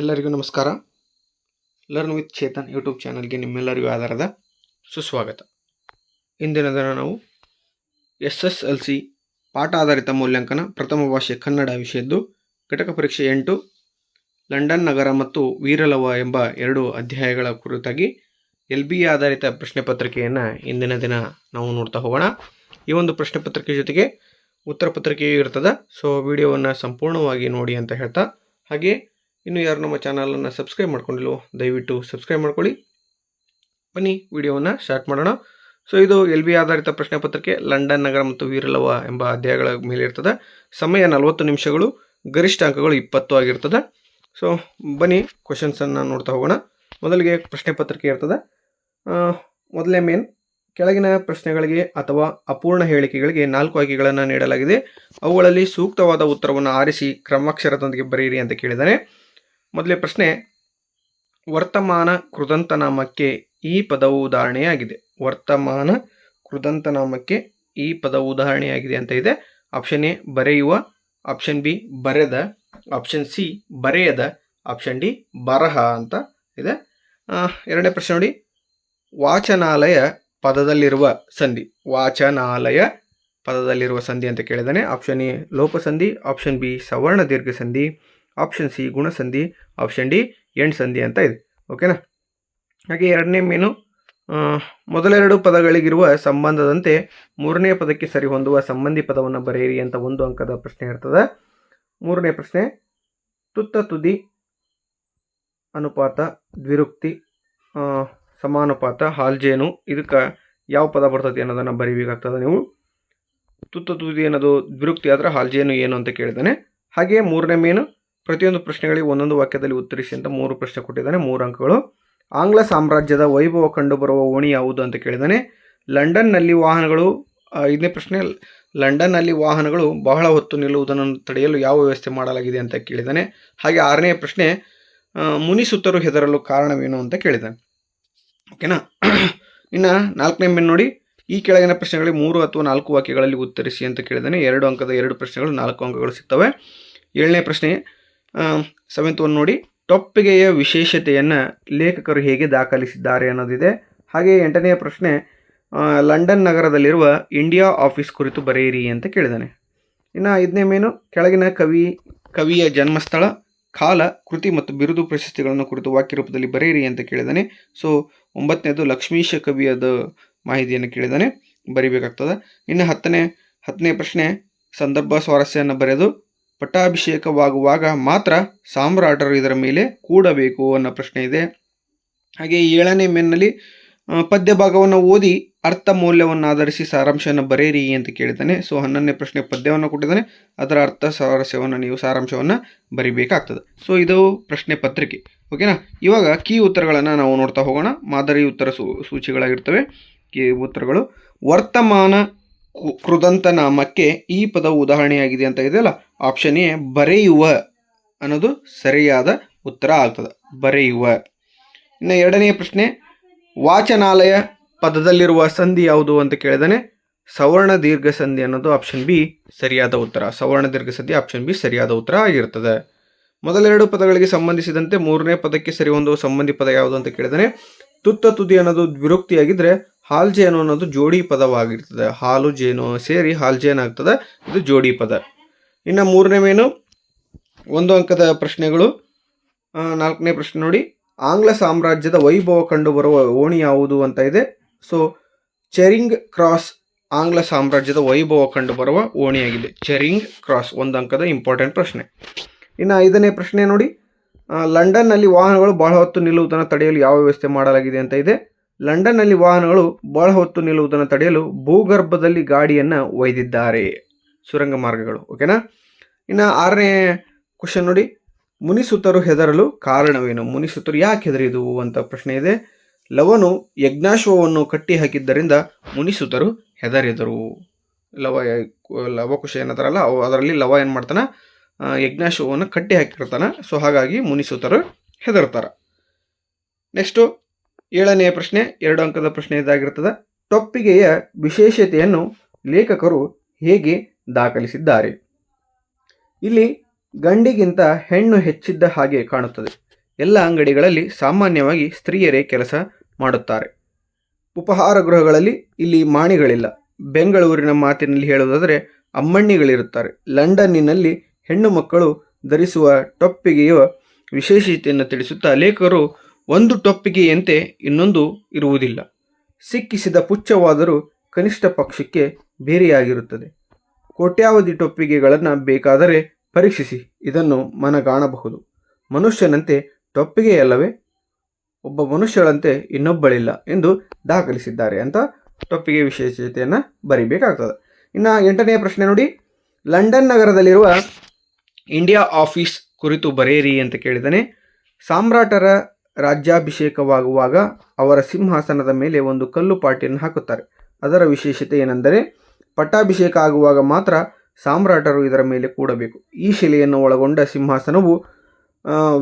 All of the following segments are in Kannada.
ಎಲ್ಲರಿಗೂ ನಮಸ್ಕಾರ. ಲರ್ನ್ ವಿತ್ ಚೇತನ್ ಯೂಟ್ಯೂಬ್ ಚಾನಲ್ಗೆ ನಿಮ್ಮೆಲ್ಲರಿಗೂ ಆಧಾರದ ಸುಸ್ವಾಗತ. ಇಂದಿನ ದಿನ ನಾವು ಎಸ್ ಎಸ್ ಎಲ್ ಸಿ ಪಾಠ ಆಧಾರಿತ ಮೌಲ್ಯಾಂಕನ ಪ್ರಥಮ ಭಾಷೆ ಕನ್ನಡ ವಿಷಯದ್ದು ಘಟಕ ಪರೀಕ್ಷೆ ಎಂಟು, ಲಂಡನ್ ನಗರ ಮತ್ತು ವೀರಲವ ಎಂಬ ಎರಡು ಅಧ್ಯಾಯಗಳ ಕುರಿತಾಗಿ ಎಲ್ ಬಿ ಆಧಾರಿತ ಪ್ರಶ್ನೆ ಪತ್ರಿಕೆಯನ್ನು ಇಂದಿನ ದಿನ ನಾವು ನೋಡ್ತಾ ಹೋಗೋಣ. ಈ ಒಂದು ಪ್ರಶ್ನೆ ಪತ್ರಿಕೆ ಜೊತೆಗೆ ಉತ್ತರ ಪತ್ರಿಕೆಯೂ ಇರ್ತದೆ. ಸೊ ವಿಡಿಯೋವನ್ನು ಸಂಪೂರ್ಣವಾಗಿ ನೋಡಿ ಅಂತ ಹೇಳ್ತಾ, ಹಾಗೆ ಇನ್ನು ಯಾರು ನಮ್ಮ ಚಾನಲನ್ನು ಸಬ್ಸ್ಕ್ರೈಬ್ ಮಾಡ್ಕೊಂಡಿಲ್ವೋ, ದಯವಿಟ್ಟು ಸಬ್ಸ್ಕ್ರೈಬ್ ಮಾಡ್ಕೊಳ್ಳಿ. ಬನ್ನಿ, ವಿಡಿಯೋವನ್ನು ಸ್ಟಾರ್ಟ್ ಮಾಡೋಣ. ಸೊ ಇದು ಎಲ್ ಬಿ ಆಧಾರಿತ ಪ್ರಶ್ನೆ ಪತ್ರಿಕೆ ಲಂಡನ್ ನಗರ ಮತ್ತು ವೀರಲವ ಎಂಬ ಅಧ್ಯಾಯಗಳ ಮೇಲೆ ಇರ್ತದೆ. ಸಮಯ ನಲವತ್ತು ನಿಮಿಷಗಳು, ಗರಿಷ್ಠ ಅಂಕಗಳು ಇಪ್ಪತ್ತು ಆಗಿರ್ತದೆ. ಸೊ ಬನ್ನಿ ಕ್ವಶನ್ಸನ್ನು ನೋಡ್ತಾ ಹೋಗೋಣ. ಮೊದಲಿಗೆ ಪ್ರಶ್ನೆ ಪತ್ರಿಕೆ ಇರ್ತದೆ. ಮೊದಲೇ ಮೇನ್ ಕೆಳಗಿನ ಪ್ರಶ್ನೆಗಳಿಗೆ ಅಥವಾ ಅಪೂರ್ಣ ಹೇಳಿಕೆಗಳಿಗೆ ನಾಲ್ಕು ಆಯ್ಕೆಗಳನ್ನು ನೀಡಲಾಗಿದೆ. ಅವುಗಳಲ್ಲಿ ಸೂಕ್ತವಾದ ಉತ್ತರವನ್ನು ಆರಿಸಿ ಕ್ರಮಾಕ್ಷರದೊಂದಿಗೆ ಬರೆಯಿರಿ ಅಂತ ಕೇಳಿದ್ದಾನೆ ಮೊದಲೇ ಪ್ರಶ್ನೆ, ವರ್ತಮಾನ ಕೃದಂತನಾಮಕ್ಕೆ ಈ ಪದವು ಉದಾಹರಣೆಯಾಗಿದೆ. ವರ್ತಮಾನ ಕೃದಂತನಾಮಕ್ಕೆ ಈ ಪದವು ಉದಾಹರಣೆಯಾಗಿದೆ ಅಂತ ಇದೆ. ಆಪ್ಷನ್ ಎ ಬರೆಯುವ. ಆಪ್ಷನ್ ಬಿ ಬರೆದ. ಆಪ್ಷನ್ ಸಿ ಬರೆಯದ. ಆಪ್ಷನ್ ಡಿ ಬರಹ ಅಂತ ಇದೆ. ಎರಡನೇ ಪ್ರಶ್ನೆ ನೋಡಿ. ವಾಚನಾಲಯ ಪದದಲ್ಲಿರುವ ಸಂಧಿ. ವಾಚನಾಲಯ ಪದದಲ್ಲಿರುವ ಸಂಧಿ ಅಂತ ಕೇಳಿದಾನೆ. ಆಪ್ಷನ್ ಎ ಲೋಪಸಂಧಿ. ಆಪ್ಷನ್ ಬಿ ಸವರ್ಣ ದೀರ್ಘ ಸಂಧಿ ಆಪ್ಷನ್ ಸಿ ಗುಣಸಂಧಿ ಆಪ್ಷನ್ ಡಿ ಎಂಡ್ ಸಂಧಿ ಅಂತ ಇದೆ. ಓಕೆನಾ ಹಾಗೆ ಎರಡನೇ ಮೀನು ಮೊದಲೆರಡು ಪದಗಳಿಗಿರುವ ಸಂಬಂಧದಂತೆ ಮೂರನೇ ಪದಕ್ಕೆ ಸರಿ ಹೊಂದುವ ಸಂಬಂಧಿ ಪದವನ್ನು ಬರೆಯಿರಿ ಅಂತ ಒಂದು ಅಂಕದ ಪ್ರಶ್ನೆ ಇರ್ತದೆ. ಮೂರನೇ ಪ್ರಶ್ನೆ, ತುತ್ತ ತುದಿ, ಅನುಪಾತ, ದ್ವಿರುಕ್ತಿ ಸಮಾನುಪಾತ ಹಾಲ್ಜೇನು ಇದಕ್ಕೆ ಯಾವ ಪದ ಬರ್ತದೆ ಅನ್ನೋದನ್ನು ಬರೀಬೇಕಾಗ್ತದೆ ನೀವು. ತುತ್ತ ತುದಿ ಅನ್ನೋದು ದ್ವಿರುಕ್ತಿ ಆದರೆ ಹಾಲ್ಜೇನು ಏನು ಅಂತ ಕೇಳಿದ್ದಾನೆ ಹಾಗೆ ಮೂರನೇ ಮೇನು ಪ್ರತಿಯೊಂದು ಪ್ರಶ್ನೆಗಳಿಗೆ ಒಂದೊಂದು ವಾಕ್ಯದಲ್ಲಿ ಉತ್ತರಿಸಿ ಅಂತ ಮೂರು ಪ್ರಶ್ನೆ ಕೊಟ್ಟಿದ್ದಾನೆ, ಮೂರು ಅಂಕಗಳು. ಆಂಗ್ಲ ಸಾಮ್ರಾಜ್ಯದ ವೈಭವ ಕಂಡುಬರುವ ಓಣಿ ಯಾವುದು ಅಂತ ಕೇಳಿದ್ದಾನೆ ಲಂಡನ್ನಲ್ಲಿ ವಾಹನಗಳು ಐದನೇ ಪ್ರಶ್ನೆ, ಲಂಡನ್ನಲ್ಲಿ ವಾಹನಗಳು ಬಹಳ ಹೊತ್ತು ನಿಲ್ಲುವುದನ್ನು ತಡೆಯಲು ಯಾವ ವ್ಯವಸ್ಥೆ ಮಾಡಲಾಗಿದೆ ಅಂತ ಕೇಳಿದ್ದಾನೆ ಹಾಗೆ ಆರನೇ ಪ್ರಶ್ನೆ ಮುನಿ ಮುನಿಸುತ್ತರು ಹೆದರಲು ಕಾರಣವೇನು ಅಂತ ಕೇಳಿದ್ದಾನೆ ಓಕೆನಾ ಇನ್ನು ನಾಲ್ಕನೇ ಮೇಲೆ ನೋಡಿ, ಈ ಕೆಳಗಿನ ಪ್ರಶ್ನೆಗಳಿಗೆ ಮೂರು ಅಥವಾ ನಾಲ್ಕು ವಾಕ್ಯಗಳಲ್ಲಿ ಉತ್ತರಿಸಿ ಅಂತ ಕೇಳಿದ್ದಾನೆ ಎರಡು ಅಂಕದ ಎರಡು ಪ್ರಶ್ನೆಗಳು, ನಾಲ್ಕು ಅಂಕಗಳು ಸಿಗ್ತವೆ. ಏಳನೇ ಪ್ರಶ್ನೆ ಸೆವೆಂತ್ ಒನ್ ನೋಡಿ, ಟೊಪ್ಪಿಗೆಯ ವಿಶೇಷತೆಯನ್ನು ಲೇಖಕರು ಹೇಗೆ ದಾಖಲಿಸಿದ್ದಾರೆ ಅನ್ನೋದಿದೆ. ಹಾಗೆ ಎಂಟನೆಯ ಪ್ರಶ್ನೆ ಲಂಡನ್ ನಗರದಲ್ಲಿರುವ ಇಂಡಿಯಾ ಆಫೀಸ್ ಕುರಿತು ಬರೆಯಿರಿ ಅಂತ ಕೇಳಿದಾನೆ. ಇನ್ನು ಐದನೇ ಮೇನು, ಕೆಳಗಿನ ಕವಿ, ಕವಿಯ ಜನ್ಮಸ್ಥಳ, ಕಾಲ, ಕೃತಿ ಮತ್ತು ಬಿರುದು ಪ್ರಶಸ್ತಿಗಳನ್ನು ಕುರಿತು ವಾಕ್ಯ ರೂಪದಲ್ಲಿ ಬರೆಯಿರಿ ಅಂತ ಕೇಳಿದಾನೆ. ಸೊ ಒಂಬತ್ತನೇದು ಲಕ್ಷ್ಮೀಶ ಕವಿಯದ ಮಾಹಿತಿಯನ್ನು ಕೇಳಿದಾನೆ. ಬರಿಬೇಕಾಗ್ತದೆ. ಇನ್ನು ಹತ್ತನೇ ಹತ್ತನೇ ಪ್ರಶ್ನೆ, ಸಂದರ್ಭ ಸ್ವಾರಸ್ಯವನ್ನು ಬರೆದು ಪಟ್ಟಾಭಿಷೇಕವಾಗುವಾಗ ಮಾತ್ರ ಸಾಮ್ರಾಟರು ಇದರ ಮೇಲೆ ಕೂಡಬೇಕು ಅನ್ನೋ ಪ್ರಶ್ನೆ ಇದೆ. ಹಾಗೆ ಏಳನೇ ಮೇನ್ನಲ್ಲಿ ಪದ್ಯ ಭಾಗವನ್ನು ಓದಿ ಅರ್ಥ ಮೌಲ್ಯವನ್ನು ಆಧರಿಸಿ ಸಾರಾಂಶವನ್ನು ಬರೆಯಿರಿ ಅಂತ ಕೇಳಿದ್ದಾನೆ. ಸೊ, ಹನ್ನೊಂದನೇ ಪ್ರಶ್ನೆ ಪದ್ಯವನ್ನು ಕೊಟ್ಟಿದ್ದಾನೆ. ಅದರ ಅರ್ಥ ಸಾರಸ್ಯವನ್ನು ನೀವು ಸಾರಾಂಶವನ್ನು ಬರಿಬೇಕಾಗ್ತದೆ. ಸೊ, ಇದು ಪ್ರಶ್ನೆ ಪತ್ರಿಕೆ. ಓಕೆನಾ? ಇವಾಗ ಕೀ ಉತ್ತರಗಳನ್ನು ನಾವು ನೋಡ್ತಾ ಹೋಗೋಣ. ಮಾದರಿ ಉತ್ತರ ಸೂಚಿಗಳಾಗಿರ್ತವೆ. ಕೀ ಉತ್ತರಗಳು, ವರ್ತಮಾನ ಕೃದಂತ ನಾಮಕ್ಕೆ ಈ ಪದವು ಉದಾಹರಣೆಯಾಗಿದೆ ಅಂತ ಇದೆಯಲ್ಲ? ಆಪ್ಷನ್ ಎ, ಬರೆಯುವ ಅನ್ನೋದು ಸರಿಯಾದ ಉತ್ತರ ಆಗ್ತದೆ. ಬರೆಯುವ. ಇನ್ನು ಎರಡನೆಯ ಪ್ರಶ್ನೆ, ವಾಚನಾಲಯ ಪದದಲ್ಲಿರುವ ಸಂಧಿ ಯಾವುದು ಅಂತ ಕೇಳಿದಾನೆ. ಸವರ್ಣ ದೀರ್ಘ ಸಂಧಿ ಅನ್ನೋದು ಆಪ್ಷನ್ ಬಿ ಸರಿಯಾದ ಉತ್ತರ. ಸವರ್ಣ ದೀರ್ಘ ಸಂಧಿ ಆಪ್ಷನ್ ಬಿ ಸರಿಯಾದ ಉತ್ತರ ಆಗಿರ್ತದೆ. ಮೊದಲೆರಡು ಪದಗಳಿಗೆ ಸಂಬಂಧಿಸಿದಂತೆ ಮೂರನೇ ಪದಕ್ಕೆ ಸರಿ ಒಂದು ಸಂಬಂಧಿ ಪದ ಯಾವುದು ಅಂತ ಕೇಳಿದಾನೆ. ತುತ್ತ ತುದಿ ಅನ್ನೋದು ದ್ವಿರುಕ್ತಿಯಾಗಿದ್ದರೆ ಹಾಲ್ ಜೇನು ಅನ್ನೋದು ಜೋಡಿ ಪದವಾಗಿರ್ತದೆ. ಹಾಲು ಜೇನು ಸೇರಿ ಹಾಲ್ ಜೇನು ಆಗ್ತದೆ. ಇದು ಜೋಡಿ ಪದ. ಇನ್ನು ಮೂರನೇ ಮೇನು ಒಂದು ಅಂಕದ ಪ್ರಶ್ನೆಗಳು. ನಾಲ್ಕನೇ ಪ್ರಶ್ನೆ ನೋಡಿ. ಆಂಗ್ಲ ಸಾಮ್ರಾಜ್ಯದ ವೈಭವ ಕಂಡುಬರುವ ಓಣಿ ಯಾವುದು ಅಂತ ಇದೆ. ಸೊ ಚೆರಿಂಗ್ ಕ್ರಾಸ್ ಆಂಗ್ಲ ಸಾಮ್ರಾಜ್ಯದ ವೈಭವ ಕಂಡುಬರುವ ಓಣಿಯಾಗಿದೆ. ಚೆರಿಂಗ್ ಕ್ರಾಸ್ ಒಂದು ಅಂಕದ ಇಂಪಾರ್ಟೆಂಟ್ ಪ್ರಶ್ನೆ. ಇನ್ನು ಐದನೇ ಪ್ರಶ್ನೆ ನೋಡಿ. ಲಂಡನ್ನಲ್ಲಿ ವಾಹನಗಳು ಬಹಳ ಹೊತ್ತು ನಿಲ್ಲುವುದನ್ನು ತಡೆಯಲು ಯಾವ ವ್ಯವಸ್ಥೆ ಮಾಡಲಾಗಿದೆ ಅಂತ ಇದೆ. ಲಂಡನ್ನಲ್ಲಿ ವಾಹನಗಳು ಬಹಳ ಹೊತ್ತು ನಿಲ್ಲುವುದನ್ನು ತಡೆಯಲು ಭೂಗರ್ಭದಲ್ಲಿ ಗಾಡಿಯನ್ನು ಒಯ್ದಿದ್ದಾರೆ. ಸುರಂಗ ಮಾರ್ಗಗಳು ಓಕೆನಾ ಇನ್ನು ಆರನೇ ಕ್ವಶನ್ ನೋಡಿ ಮುನಿಸುತ್ತರು ಹೆದರಲು ಕಾರಣವೇನು? ಮುನಿಸುತ್ತರು ಯಾಕೆ ಹೆದರಿದುವು ಅಂತ ಪ್ರಶ್ನೆ ಇದೆ. ಲವನು ಯಜ್ಞಾಶ್ವವನ್ನು ಕಟ್ಟಿ ಹಾಕಿದ್ದರಿಂದ ಮುನಿಸುತ್ತರು ಹೆದರಿದರು. ಲವ ಲವಕುಶ ಏನದಾರಲ್ಲ ಅವು ಅದರಲ್ಲಿ ಲವ ಏನು ಮಾಡ್ತಾನೆ? ಯಜ್ಞಾಶ್ವವನ್ನು ಕಟ್ಟಿ ಹಾಕಿರ್ತಾನೆ ಸೊ ಹಾಗಾಗಿ ಮುನಿಸುತ್ತರು ಹೆದರ್ತಾರ. ನೆಕ್ಸ್ಟು ಏಳನೆಯ ಪ್ರಶ್ನೆ, ಎರಡು ಅಂಕದ ಪ್ರಶ್ನೆ ಇದಾಗಿರ್ತದೆ. ಟೊಪ್ಪಿಗೆಯ ವಿಶೇಷತೆಯನ್ನು ಲೇಖಕರು ಹೇಗೆ ದಾಖಲಿಸಿದ್ದಾರೆ? ಇಲ್ಲಿ ಗಂಡಿಗಿಂತ ಹೆಣ್ಣು ಹೆಚ್ಚಿದ್ದ ಹಾಗೆ ಕಾಣುತ್ತದೆ. ಎಲ್ಲ ಅಂಗಡಿಗಳಲ್ಲಿ ಸಾಮಾನ್ಯವಾಗಿ ಸ್ತ್ರೀಯರೇ ಕೆಲಸ ಮಾಡುತ್ತಾರೆ. ಉಪಹಾರ ಗೃಹಗಳಲ್ಲಿ ಇಲ್ಲಿ ಮಾಣಿಗಳಿಲ್ಲ. ಬೆಂಗಳೂರಿನ ಮಾತಿನಲ್ಲಿ ಹೇಳುವುದಾದರೆ ಅಮ್ಮಣ್ಣಿಗಳಿರುತ್ತಾರೆ. ಲಂಡನ್ನಿನಲ್ಲಿ ಹೆಣ್ಣು ಮಕ್ಕಳು ಧರಿಸುವ ಟೊಪ್ಪಿಗೆಯ ವಿಶೇಷತೆಯನ್ನು ತಿಳಿಸುತ್ತಾ ಲೇಖಕರು ಒಂದು ಟೊಪ್ಪಿಗೆಯಂತೆ ಇನ್ನೊಂದು ಇರುವುದಿಲ್ಲ. ಸಿಕ್ಕಿಸಿದ ಪುಚ್ಛವಾದರೂ ಕನಿಷ್ಠ ಪಕ್ಷಕ್ಕೆ ಬೇರೆಯಾಗಿರುತ್ತದೆ. ಕೋಟ್ಯಾವಧಿ ಟೊಪ್ಪಿಗೆಗಳನ್ನು ಬೇಕಾದರೆ ಪರೀಕ್ಷಿಸಿ, ಇದನ್ನು ಮನಗಾಣಬಹುದು. ಮನುಷ್ಯನಂತೆ ಟೊಪ್ಪಿಗೆಯಲ್ಲವೇ ಒಬ್ಬ ಮನುಷ್ಯಳಂತೆ ಇನ್ನೊಬ್ಬಳಿಲ್ಲ ಎಂದು ದಾಖಲಿಸಿದ್ದಾರೆ ಅಂತ ಟೊಪ್ಪಿಗೆ ವಿಶೇಷತೆಯನ್ನು ಬರೀಬೇಕಾಗ್ತದೆ. ಇನ್ನು ಎಂಟನೆಯ ಪ್ರಶ್ನೆ ನೋಡಿ. ಲಂಡನ್ ನಗರದಲ್ಲಿರುವ ಇಂಡಿಯಾ ಆಫೀಸ್ ಕುರಿತು ಬರೆಯಿರಿ ಅಂತ ಕೇಳಿದ್ದಾನೆ. ಸಾಮ್ರಾಟರ ರಾಜ್ಯಾಭಿಷೇಕವಾಗುವಾಗ ಅವರ ಸಿಂಹಾಸನದ ಮೇಲೆ ಒಂದು ಕಲ್ಲು ಪಾಟಿಯನ್ನು ಹಾಕುತ್ತಾರೆ. ಅದರ ವಿಶೇಷತೆ ಏನೆಂದರೆ, ಪಟ್ಟಾಭಿಷೇಕ ಆಗುವಾಗ ಮಾತ್ರ ಸಾಮ್ರಾಟರು ಇದರ ಮೇಲೆ ಕೂಡಬೇಕು. ಈ ಶಿಲೆಯನ್ನು ಒಳಗೊಂಡ ಸಿಂಹಾಸನವು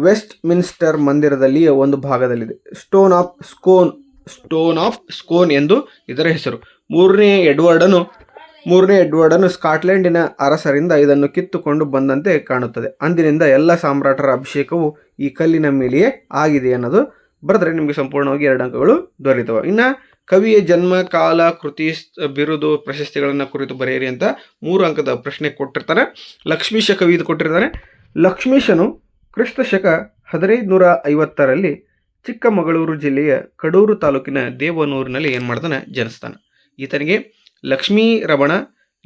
ವೆಸ್ಟ್ ಮಿನ್ಸ್ಟರ್ ಮಂದಿರದಲ್ಲಿಯ ಒಂದು ಭಾಗದಲ್ಲಿದೆ. Stone of Scone, stone of Scone ಎಂದು ಇದರ ಹೆಸರು. ಮೂರನೇ ಎಡ್ವರ್ಡನು ಮೂರನೇ ಎಡ್ವರ್ಡನು ಸ್ಕಾಟ್ಲೆಂಡಿನ ಅರಸರಿಂದ ಇದನ್ನು ಕಿತ್ತುಕೊಂಡು ಬಂದಂತೆ ಕಾಣುತ್ತದೆ. ಅಂದಿನಿಂದ ಎಲ್ಲ ಸಾಮ್ರಾಟರ ಅಭಿಷೇಕವು ಈ ಕಲ್ಲಿನ ಮೇಲೆಯೇ ಆಗಿದೆ ಅನ್ನೋದು ಬರೆದ್ರೆ ನಿಮಗೆ ಸಂಪೂರ್ಣವಾಗಿ ಎರಡು ಅಂಕಗಳು ದೊರೆತವೆ ಇನ್ನು ಕವಿಯ ಜನ್ಮ, ಕಾಲ, ಕೃತಿ ಬಿರುದು, ಪ್ರಶಸ್ತಿಗಳನ್ನು ಕುರಿತು ಬರೆಯಿರಿ ಅಂತ ಮೂರು ಅಂಕದ ಪ್ರಶ್ನೆ ಕೊಟ್ಟಿರ್ತಾರೆ. ಲಕ್ಷ್ಮೀಶ ಕವಿ ಇದು ಕೊಟ್ಟಿರ್ತಾರೆ. ಲಕ್ಷ್ಮೀಶನು ಕ್ರಿಸ್ತ ಶಕ ಹದಿನೈದು ನೂರ ಐವತ್ತರಲ್ಲಿ ಚಿಕ್ಕಮಗಳೂರು ಜಿಲ್ಲೆಯ ಕಡೂರು ತಾಲೂಕಿನ ದೇವನೂರಿನಲ್ಲಿ ಏನು ಮಾಡ್ತಾನೆ? ಜನಿಸ್ತಾನೆ. ಈತನಿಗೆ ಲಕ್ಷ್ಮೀ ರಮಣ,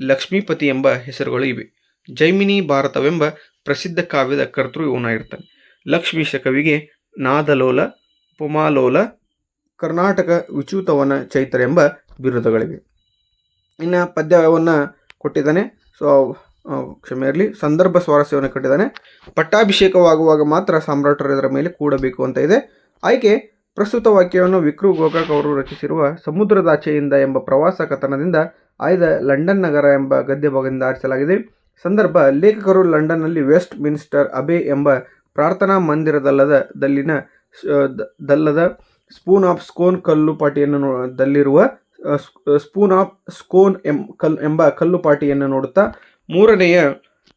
ಲಕ್ಷ್ಮೀಪತಿ ಎಂಬ ಹೆಸರುಗಳು ಇವೆ. ಜೈಮಿನಿ ಭಾರತವೆಂಬ ಪ್ರಸಿದ್ಧ ಕಾವ್ಯದ ಕರ್ತೃ ಇವನಾಗಿರ್ತಾನೆ. ಲಕ್ಷ್ಮೀಶ ಕವಿಗೆ ನಾದಲೋಲ ಪುಮಾಲೋಲ ಕರ್ನಾಟಕ ವಿಚ್ಯೂತವನ ಚೈತ್ರ ಎಂಬ ಬಿರುದುಗಳಿವೆ. ಇನ್ನು ಪದ್ಯವನ್ನು ಕೊಟ್ಟಿದ್ದಾನೆ. ಸೊ ಕ್ಷಮೆ ಇರಲಿ. ಸಂದರ್ಭ ಸ್ವಾರಸ್ಯವನ್ನು ಕೊಟ್ಟಿದ್ದಾನೆ. ಪಟ್ಟಾಭಿಷೇಕವಾಗುವಾಗ ಮಾತ್ರ ಸಾಮ್ರಾಟರು ಇದರ ಮೇಲೆ ಕೂಡಬೇಕು ಅಂತ ಇದೆ. ಆಯ್ಕೆ, ಪ್ರಸ್ತುತ ವಾಕ್ಯವನ್ನು ವಿಕ್ರು ಗೋಕಾಕ್ ಅವರು ರಚಿಸಿರುವ ಸಮುದ್ರದಾಚೆಯಿಂದ ಎಂಬ ಪ್ರವಾಸ ಕಥನದಿಂದ ಆಯ್ದ ಲಂಡನ್ ನಗರ ಎಂಬ ಗದ್ಯ ಭಾಗದಿಂದ ಆರಿಸಲಾಗಿದೆ. ಸಂದರ್ಭ, ಲೇಖಕರು ಲಂಡನ್ನಲ್ಲಿ ವೆಸ್ಟ್ ಮಿನಿಸ್ಟರ್ ಅಬೆ ಎಂಬ ಪ್ರಾರ್ಥನಾ ಮಂದಿರದಲ್ಲದ ದಲ್ಲಿನ ದಲ್ಲದ ಸ್ಪೂನ್ ಆಫ್ ಸ್ಕೋನ್ ಕಲ್ಲು ಪಾಟಿಯನ್ನು ದಲ್ಲಿರುವ ಸ್ಪೂನ್ ಆಫ್ ಸ್ಕೋನ್ ಎಂ, ಕಲ್, ಎಂಬ ಕಲ್ಲು ಪಾಟಿಯನ್ನು ನೋಡುತ್ತಾ, ಮೂರನೆಯ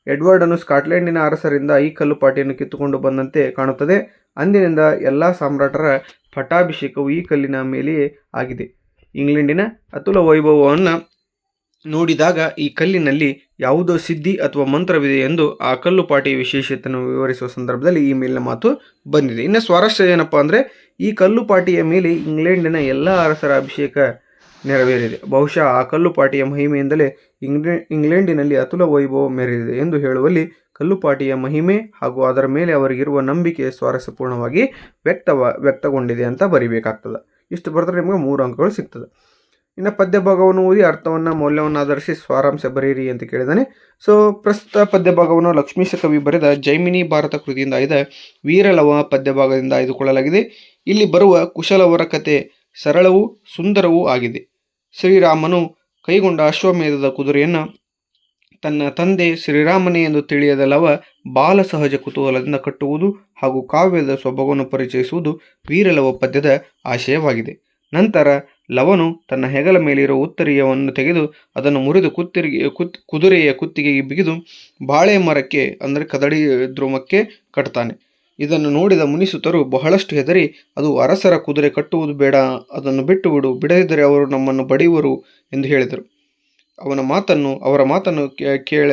ಎಡ್ವರ್ಡನು ಸ್ಕಾಟ್ಲೆಂಡಿನ ಅರಸರಿಂದ ಈ ಕಲ್ಲು ಪಾಟಿಯನ್ನು ಕಿತ್ತುಕೊಂಡು ಬಂದಂತೆ ಕಾಣುತ್ತದೆ. ಅಂದಿನಿಂದ ಎಲ್ಲ ಸಾಮ್ರಾಟರ ಪಟ್ಟಾಭಿಷೇಕವು ಈ ಕಲ್ಲಿನ ಮೇಲೆಯೇ ಆಗಿದೆ. ಇಂಗ್ಲೆಂಡಿನ ಅತುಲ ವೈಭವವನ್ನು ನೋಡಿದಾಗ ಈ ಕಲ್ಲಿನಲ್ಲಿ ಯಾವುದೋ ಸಿದ್ಧಿ ಅಥವಾ ಮಂತ್ರವಿದೆ ಎಂದು ಆ ಕಲ್ಲು ಪಾಟಿಯ ವಿಶೇಷತೆಯನ್ನು ವಿವರಿಸುವ ಸಂದರ್ಭದಲ್ಲಿ ಈ ಮೇಲಿನ ಮಾತು ಬಂದಿದೆ. ಇನ್ನು ಸ್ವಾರಸ್ಯ ಏನಪ್ಪ ಅಂದರೆ, ಈ ಕಲ್ಲು ಪಾಟಿಯ ಮೇಲೆ ಇಂಗ್ಲೆಂಡಿನ ಎಲ್ಲ ಅರಸರ ಅಭಿಷೇಕ ನೆರವೇರಿದೆ. ಬಹುಶಃ ಆ ಕಲ್ಲುಪಾಟಿಯ ಮಹಿಮೆಯಿಂದಲೇ ಇಂಗ್ಲೆ, ಇಂಗ್ಲೆಂಡಿನಲ್ಲಿ ಅತುಲ ವೈಭವ ಮೆರೆದಿದೆ ಎಂದು ಹೇಳುವಲ್ಲಿ ಕಲ್ಲುಪಾಟಿಯ ಮಹಿಮೆ ಹಾಗೂ ಅದರ ಮೇಲೆ ಅವರಿಗಿರುವ ನಂಬಿಕೆ ಸ್ವಾರಸ್ಯಪೂರ್ಣವಾಗಿ ವ್ಯಕ್ತವ, ವ್ಯಕ್ತಗೊಂಡಿದೆ ಅಂತ ಬರಿಬೇಕಾಗ್ತದೆ. ಇಷ್ಟು ಬರೆದ್ರೆ ನಿಮಗೆ ಮೂರು ಅಂಕಗಳು ಸಿಗ್ತದೆ. ಇನ್ನು ಪದ್ಯ ಭಾಗವನ್ನು ಓದಿ ಅರ್ಥವನ್ನು, ಮೌಲ್ಯವನ್ನು ಆಧರಿಸಿ ಸ್ವಾರಾಂಶ ಬರೆಯಿರಿ ಅಂತ ಕೇಳಿದಾನೆ. ಸೊ ಪ್ರಸ್ತುತ ಪದ್ಯ ಭಾಗವನ್ನು ಲಕ್ಷ್ಮೀಶ ಕವಿ ಬರೆದ ಜೈಮಿನಿ ಭಾರತ ಕೃತಿಯಿಂದ ಆಯ್ದ ವೀರಲವ ಪದ್ಯ ಭಾಗದಿಂದ ಆಯ್ದುಕೊಳ್ಳಲಾಗಿದೆ. ಇಲ್ಲಿ ಬರುವ ಕುಶಲವರ ಕತೆ ಸರಳವೂ ಸುಂದರವೂ ಆಗಿದೆ. ಶ್ರೀರಾಮನು ಕೈಗೊಂಡ ಅಶ್ವಮೇಧದ ಕುದುರೆಯನ್ನು ತನ್ನ ತಂದೆ ಶ್ರೀರಾಮನೇ ಎಂದು ತಿಳಿಯದ ಲವ ಬಾಲ ಸಹಜ ಕುತೂಹಲದಿಂದ ಕಟ್ಟುವುದು ಹಾಗೂ ಕಾವ್ಯದ ಸೊಬಗನ್ನು ಪರಿಚಯಿಸುವುದು ವೀರಲವ ಪದ್ಯದ ಆಶಯವಾಗಿದೆ. ನಂತರ ಲವನು ತನ್ನ ಹೆಗಲ ಮೇಲಿರುವ ಉತ್ತರೀಯವನ್ನು ತೆಗೆದು ಅದನ್ನು ಮುರಿದು ಕುತ್ತಿರಿಗೆ, ಕುತ್, ಕುದುರೆಯ ಕುತ್ತಿಗೆಗೆ ಬಿಗಿದು ಬಾಳೆ ಮರಕ್ಕೆ, ಅಂದರೆ ಕದಡಿ ದ್ರೋಮಕ್ಕೆ ಕಟ್ತಾನೆ. ಇದನ್ನು ನೋಡಿದ ಮುನಿಸುತರು ಬಹಳಷ್ಟು ಹೆದರಿ, ಅದು ಅರಸರ ಕುದುರೆ ಕಟ್ಟುವುದು ಬೇಡ, ಅದನ್ನು ಬಿಟ್ಟು ಬಿಡು ಬಿಡದಿದ್ದರೆ ಅವರು ನಮ್ಮನ್ನು ಬಡಿಯುವರು ಎಂದು ಹೇಳಿದರು. ಅವನ ಮಾತನ್ನು, ಅವರ ಮಾತನ್ನು ಕೇಳ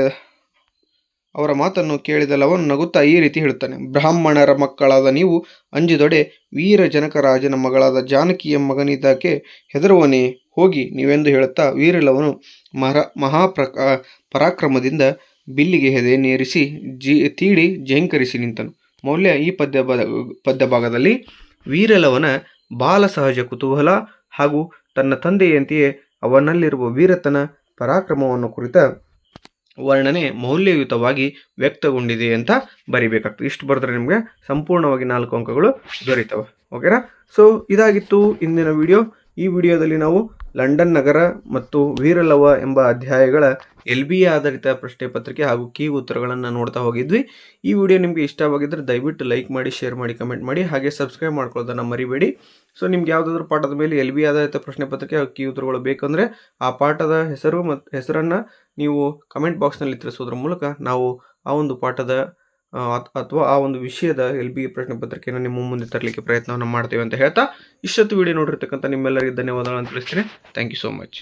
ಅವರ ಮಾತನ್ನು ಕೇಳಿದ ಲವನು ನಗುತ್ತಾ ಈ ರೀತಿ ಹೇಳುತ್ತಾನೆ, ಬ್ರಾಹ್ಮಣರ ಮಕ್ಕಳಾದ ನೀವು ಅಂಜಿದೊಡೆ, ವೀರ ಜನಕರಾಜನ ಮಗಳಾದ ಜಾನಕಿಯ ಮಗನಿದ್ದಕ್ಕೆ ಹೆದರುವನೇ? ಹೋಗಿ ನೀವೆಂದು ಹೇಳುತ್ತಾ ವೀರಲವನು ಮರ, ಮಹಾಪ್ರಕ, ಪರಾಕ್ರಮದಿಂದ ಬಿಲ್ಲಿಗೆ ಹೆದೆನೇರಿಸಿ ಜಿ, ತೀಡಿ ಜಯಂಕರಿಸಿ ನಿಂತನು. ಮೌಲ್ಯ ಈ ಪದ್ಯ ಪದ್ಯ ಭಾಗದಲ್ಲಿ ವೀರಲವನ ಬಾಲ ಸಹಜ ಕುತೂಹಲ ಹಾಗೂ ತನ್ನ ತಂದೆಯಂತೆಯೇ ಅವನಲ್ಲಿರುವ ವೀರತನ ಪರಾಕ್ರಮವನ್ನು ಕುರಿತ ವರ್ಣನೆ ಮೌಲ್ಯಯುತವಾಗಿ ವ್ಯಕ್ತಗೊಂಡಿದೆ ಅಂತ ಬರಿಬೇಕಾಗ್ತದೆ. ಇಷ್ಟು ಬರೆದ್ರೆ ನಿಮಗೆ ಸಂಪೂರ್ಣವಾಗಿ ನಾಲ್ಕು ಅಂಕಗಳು ದೊರೀತವೆ. ಓಕೆನಾ ಸೊ ಇದಾಗಿತ್ತು ಇಂದಿನ ವಿಡಿಯೋ ಈ ವಿಡಿಯೋದಲ್ಲಿ ನಾವು ಲಂಡನ್ ನಗರ ಮತ್ತು ವೀರಲವ ಎಂಬ ಅಧ್ಯಾಯಗಳ ಎಲ್ ಬಿ ಆಧಾರಿತ ಪ್ರಶ್ನೆ ಪತ್ರಿಕೆ ಹಾಗೂ ಕೀ ಉತ್ತರಗಳನ್ನು ನೋಡ್ತಾ ಹೋಗಿದ್ವಿ. ಈ ವಿಡಿಯೋ ನಿಮಗೆ ಇಷ್ಟವಾಗಿದ್ದರೆ ದಯವಿಟ್ಟು ಲೈಕ್ ಮಾಡಿ, ಶೇರ್ ಮಾಡಿ, ಕಮೆಂಟ್ ಮಾಡಿ, ಹಾಗೆ ಸಬ್ಸ್ಕ್ರೈಬ್ ಮಾಡ್ಕೊಳ್ಳೋದನ್ನು ಮರಿಬೇಡಿ. ಸೊ ನಿಮ್ಗೆ ಯಾವುದಾದ್ರು ಪಾಠದ ಮೇಲೆ ಎಲ್ ಬಿ ಆಧಾರಿತ ಪ್ರಶ್ನೆ ಪತ್ರಿಕೆ ಹಾಗೂ ಕೀ ಉತ್ತರಗಳು ಬೇಕಂದರೆ ಆ ಪಾಠದ ಹೆಸರು ಮತ್ತು ಹೆಸರನ್ನು ನೀವು ಕಮೆಂಟ್ ಬಾಕ್ಸ್ನಲ್ಲಿ ತಿಳಿಸೋದ್ರ ಮೂಲಕ ನಾವು ಆ ಒಂದು ಪಾಠದ ಅಥವಾ ಆ ಒಂದು ವಿಷಯದ ಎಲ್ ಬಿ ಪ್ರಶ್ನೆ ಪತ್ರಿಕೆಯನ್ನು ನಿಮ್ಮ ಮುಂದೆ ತರಲಿಕ್ಕೆ ಪ್ರಯತ್ನವನ್ನು ಮಾಡ್ತೀವಿ ಅಂತ ಹೇಳ್ತಾ, ಇಷ್ಟೊತ್ತು ವಿಡಿಯೋ ನೋಡಿರ್ತಕ್ಕಂಥ ನಿಮ್ಮೆಲ್ಲರಿಗೆ ಧನ್ಯವಾದಗಳನ್ನು ತಿಳಿಸ್ತೀನಿ. Thank you so much